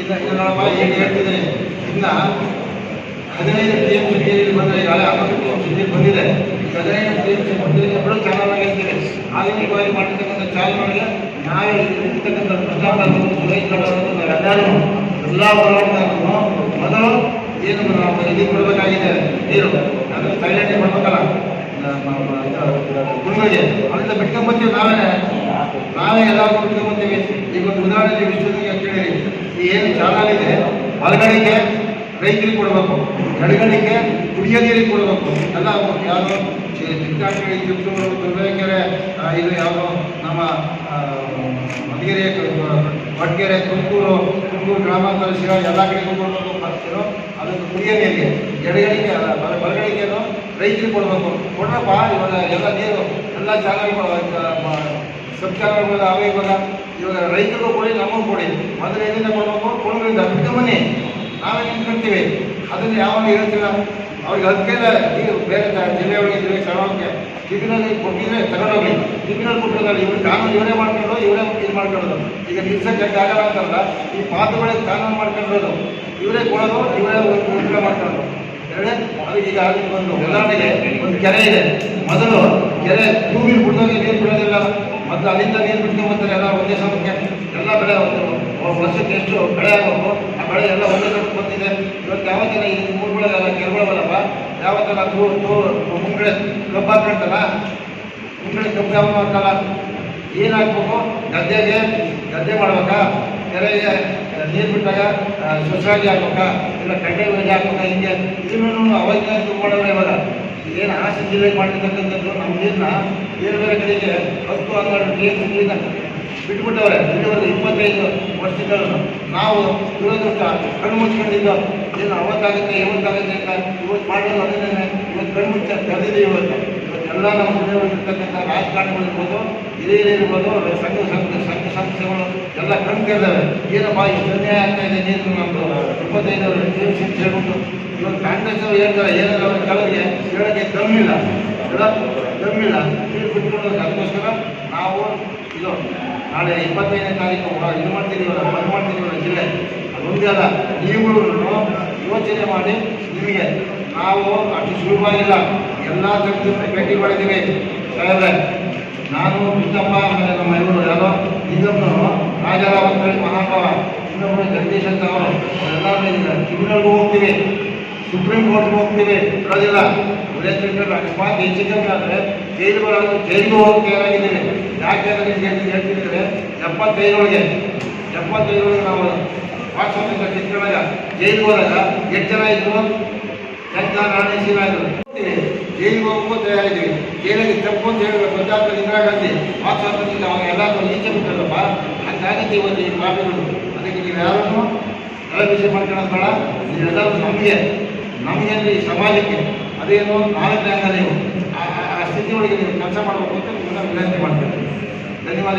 ಇಲ್ಲ ನೋಡಪ್ಪ ಈಗ ಹೇಳ್ತಿದ್ದೀನಿ ಇನ್ನ ಹದಿನೈದು ಟಿ ಎಂ ಸಿ ನೀರು ಬಂದರೆ ಈಗ ಹನ್ನೊಂದು ಟಿ ಎಂ ಈಗ ಹದಿನೈದು ಟಿ ಎಂ ಸಿ ಬಂದಿದೆ ಎಬ್ಬರು ಚಾನಲ್ ಆಗಿರ್ತೀವಿ ಆಧುನಿಕವಾಗಿ ಮಾಡಿರ್ತಕ್ಕಂಥ ಚಾನಲ್ಗೆ ನಾವೇ ಇರ್ತಕ್ಕಂಥ ಪ್ರಜಾಪ್ರಭುತ್ವ ಸುರೈಕೊಳ್ಳೋದು ನಾವೆಲ್ಲರೂ ಎಲ್ಲ ಹೋರಾಟಗಾರರು ಮೊದಲು ಏನು ಇದು ಕೊಡಬೇಕಾಗಿದೆ ನೀರು ಅದನ್ನು ಸೈಲೆಂಟ್ ಮಾಡ್ಬೇಕಲ್ಲ ಗುರುಗಳಿಗೆ ಅದರಿಂದ ಬಿಟ್ಕೊಂಡ್ಬರ್ತೀವಿ ನಾವೇ. ನಾವೇ ಎಲ್ಲ ಬಿಟ್ಕೊಂಡ್ಬರ್ತೀವಿ ಈಗ ಒಂದು ಉದಾಹರಣೆ ವಿಶ್ವದಾಗ ಅಂತ ಈ ಏನು ಚಾನಲ್ ಇದೆ? ಹೊರಗಡೆಗೆ ರೈತರಿಗೆ ಕೊಡಬೇಕು. ಎಡಗಡೆಗೆ ಕುಡಿಯೋ ನೀರಿಗೆ ಕೊಡಬೇಕು ಎಲ್ಲ ಯಾರು ಚಿಕ್ಕಂಗಡಿ ಚಿತ್ತೂರು ತುರುವೇಕೆರೆ ಆ, ಇದು ಯಾವ ನಮ್ಮ ಮಧುಗಿರಿ ವಡ್ಗೆರೆ ತುಮಕೂರು ತುಮಕೂರು ಗ್ರಾಮಾಂತರ ಶಿರಾ ಎಲ್ಲ ಕಡೆಗೂ ಕೊಡಬೇಕು ಬರ್ತಿರೋ ಅದಕ್ಕೆ ಕುಡಿಯೋ ನೀರಿಗೆ ಎಡಗಡೆಗೆ ಬಲಗಡೆಗೇನು ರೈತರಿಗೆ ಕೊಡಬೇಕು. ಕೊಡ್ರಪ್ಪ, ಇವಾಗ ಎಲ್ಲ ನೀರು, ಎಲ್ಲ ಚಾನಲ್ಗಳು ಸಬ್ ಚಾನಲ್ಗಳು ಅವೇ ಇವಾಗ ಇವಾಗ ರೈತರಿಗೂ ಕೊಡಿ, ನಮಗೂ ಕೊಡಿ. ಮೊದಲು ಎಲ್ಲಿಂದ ಕೊಡಬೇಕು? ಕೊಡೋದ್ರಿಂದ ಮನೆ ನಾವೇ ನಿಂತ್ಕೊಂತೀವಿ ಅದನ್ನು ಯಾವಾಗ ಹೇಳ್ತೀವಿ ಅವ್ರಿಗೆ ಅದಕ್ಕೆ ಈಗ ಬೇರೆ ಜಿಲ್ಲೆ ಒಳಗೆ, ಜಿಲ್ಲೆ ತಗೊಳಕ್ಕೆ ಟಿವಿನಲ್ಲಿ ಕೊಟ್ಟಿದ್ರೆ ತಗೊಂಡೋಗಿ ಟಿವಿನಲ್ಲಿ ಕೊಟ್ಟಿರೋದಲ್ಲ, ಇವ್ರು ಕಾನೂನು ಇವರೇ ಮಾಡ್ಕೊಂಡು ಇವರೇ ಇದು ಮಾಡ್ಕೊಳ್ಳೋದು. ಈಗ ನಿಲ್ಸಕ್ಕೆ ಆಗಲ್ಲ ಅಂತಲ್ಲ ಈ ಪಾತ್ರಗಳೇ ಕಾನೂನು ಮಾಡ್ಕೊಂಡಿರೋದು. ಇವರೇ ಕೊಡೋದು, ಇವರೇ ಮಾಡ್ಕೊಳ್ಳೋದು. ಈಗ ಒಂದು ಉದಾಹರಣೆಗೆ ಒಂದು ಕೆರೆ ಇದೆ. ಮೊದಲು ಕೆರೆ ಭೂಮಿ ಬಿಡ್ದೋಗಿ ನೀರು ಬಿಡೋದಿಲ್ಲ. ಮತ್ತು ಅಲ್ಲಿಂದ ನೀರು ಬಿಟ್ಕೊಂಡ್ಬರ್ತಾರೆ ಎಲ್ಲ ಒಂದೇ ಸಮಕ್ಕೆ ಎಲ್ಲ ಬೆಳೆ ವರ್ಷಕ್ಕೆ ಎಷ್ಟು ಬೆಳೆ ಆಗಬೇಕು ಆ ಬೆಳೆ ಎಲ್ಲ ಒಂದೇ ಸಮಕ್ಕೆ ಬಂದಿದೆ. ಇವತ್ತು ಯಾವತ್ತಿನ ಈ ಮೂರು ಬೆಳೆಗಲ್ಲ ಕೆರೆಗಳವಲ್ಲಪ್ಪ ಥರ ತೂ ತೂ, ಮುಂಗಡೆ ಕಬ್ಬು ಹಾಕೊಂಡಲ್ಲ ಮುಂಗಡೆ ಕಬ್ಬು ಯಾವ ಹಾಕಲ್ಲ ಏನು ಹಾಕ್ಬೇಕು? ಗದ್ದೆಗೆ ಗದ್ದೆ ಮಾಡ್ಬೇಕಾ? ಕೆರೆಗೆ ಬಿಟ್ಟಾಗ ಆ, ಆಗ್ಬೇಕ ಇಲ್ಲ ಕಡ್ಡೆ ವೇಜ್ ಹಾಕ್ಬೇಕಾ ಹಿಂಗೆ? ಇದನ್ನು ಅವಾಗಿನ ಮಾಡೋರು ಇವಾಗ. ಏನು ಹಾಸನ ಜಿಲ್ಲೆಗೆ ಮಾಡಿರ್ತಕ್ಕಂಥದ್ದು ನಮ್ಮ ನೀರನ್ನ ಬೇರೆ ಬೇರೆ ಕಡೆಗೆ ಹತ್ತು ಹನ್ನೆರಡು ಟಿ ಎಂ ನೀರನ್ನ ಬಿಟ್ಬಿಟ್ಟವ್ರೆ. ಇಲ್ಲಿವರೆಗೆ ಇಪ್ಪತ್ತೈದು ವರ್ಷದಿಂದ ನಾವು ದುರದೃಷ್ಟ ಕಣ್ಣು ಮುಚ್ಕೊಂಡಿದ್ದು ಏನು ಅವತ್ತಾಗುತ್ತೆ ಇವತ್ತಾಗುತ್ತೆ ಅಂತ ಇವತ್ತು ಮಾಡೋದು ಅದನ್ನೇ ಇವತ್ತು ಕಣ್ಣು ಮುಚ್ಚ ತೆರೆದಿದ್ದೀವಿ ಇವತ್ತು. ಇವತ್ತೆಲ್ಲ ನಮ್ಮ ಜಿಲ್ಲೆಯಲ್ಲಿರ್ತಕ್ಕಂಥ ಇರ್ಬೋದು, ಹಿರಿಯರು ಇರ್ಬೋದು ಸಂಘ ಸಂಘ ಸಂಘ ಸಂಸ್ಥೆಗಳು ಎಲ್ಲ ಕಣ್ಣು ತೆರೆದವೆ ಏನಪ್ಪ ಇಷ್ಟು ಅನ್ಯಾಯ ಆಗ್ತಾ ಇದೆ ನೀರು ನಮ್ಮದು ಇಪ್ಪತ್ತೈದು ನೀರು ಹೇಳ್ಬಿಟ್ಟು. ಇವಾಗ ಕಾಂಗ್ರೆಸ್ ಅವರು ಹೇಳ್ತಾರೆ, ಏನಾದ್ರು ಅವ್ರ ಕೆಲವರಿಗೆ ಹೇಳೋಕ್ಕೆ ಕಮ್ಮಿಲ್ಲ ಎಲ್ಲ ಕಮ್ಮಿಲ್ಲ ನೀರು ಬಿಟ್ಕೊಂಡು ಅದಕ್ಕೋಸ್ಕರ ನಾವು ಇದು ನಾಳೆ ಇಪ್ಪತ್ತೈದನೇ ತಾರೀಕು ಇದು ಮಾಡ್ತಿದ್ದೀವಲ್ಲ ಬಂದ್ ಮಾಡ್ತಿದ್ದೀವಲ್ಲ ಜಿಲ್ಲೆ. ಅದೊಂದೇ ಅಲ್ಲ ನೀವುಗಳು ಯೋಚನೆ ಮಾಡಿ, ನಿಮಗೆ ನಾವು ಅಷ್ಟು ಸುಲಭವಾಗಿಲ್ಲ. ಎಲ್ಲ ತೆಗೆದು ಭೇಟಿ ಮಾಡಿದ್ದೀವಿ. ಸರ್ ನಾನು ಕೃಷ್ಣಪ್ಪ ಆಮೇಲೆ ನಮ್ಮ ಇವರು ಯಾರೋ? ಇದನ್ನು ರಾಜಾರಾವ್ ಮಹಾಪವ ಇನ್ನೊಬ್ಬರು ಜಗದೀಶ್ ಅಂತ ಅವರು. ಎಲ್ಲ ಟ್ರಿಬ್ಯುನಲ್ಗೂ ಹೋಗ್ತೀವಿ. ಸುಪ್ರೀಂ ಕೋರ್ಟ್ಗೆ ಹೋಗ್ತೀವಿ. ಇರೋದಿಲ್ಲ ತಿಳ್ಕೊಂಡು ಅಕಸ್ಮಾತ್ ಹೆಚ್ಚು ಕಮ್ಮಿ ಆದರೆ ಜೈಲಿಗೆ ಬರೋದು, ಜೈಲಿಗೂ ಹೋಗಿ ತಯಾರಾಗಿದ್ದೀವಿ ಯಾಕೆ ಅಂತ ಹೇಳ್ತಿದ್ರೆ ಎಪ್ಪತ್ತೈದರೊಳಗೆ ಎಪ್ಪತ್ತೈದರೊಳಗೆ ನಾವು ವಾಟ್ಸಪ್ಪಿಂದ ಕಿತ್ಕೊಂಡಾಗ ಜೈಲಿಗೆ ಹೋದಾಗ ಎಚ್ಚರ ಜನ ಇದ್ರು? ಎಂತ ರಾಣಿ ಸೀನಾದ್ರು ಜೈಲಿಗೆ ಹೋಗಕ್ಕೂ ತಯಾರಿದ್ದೀವಿ ಜೈಲಿಗೆ ತಪ್ಪು ಅಂತ ಹೇಳಬೇಕು ಗೊತ್ತಾಗ್ತದೆ ಇಂದಿರಾ ಗಾಂಧಿ. ವಾಟ್ಸಪ್ಪಿಂದ ಅವಾಗ ಎಲ್ಲರೂ ಈಚೆ ಬಿಟ್ಟಲ್ಲಪ್ಪ ಆ ಇವತ್ತು ಈ ಮಾಫಿಗಳು ಅದಕ್ಕೆ ನೀವು ಯಾರನ್ನು ವಿಷಯ ಮಾಡ್ಕೊಳ್ಳೋದು ಬೇಡ. ನೀವೆಲ್ಲರೂ ನಮಗೆ ನಮಗೆ ಅಂದರೆ ಈ ಸಮಾಜಕ್ಕೆ ಅದೇನೋ ನಾಲ್ಕು ನೀವು. ಆ ಸ್ಥಿತಿ ಒಳಗೆ ನೀವು ಕೆಲಸ ಮಾಡಬೇಕು ಅಂತ ನಿಮ್ಮನ್ನು ವಿನಂತಿ ಮಾಡ್ತೇನೆ. ಧನ್ಯವಾದ.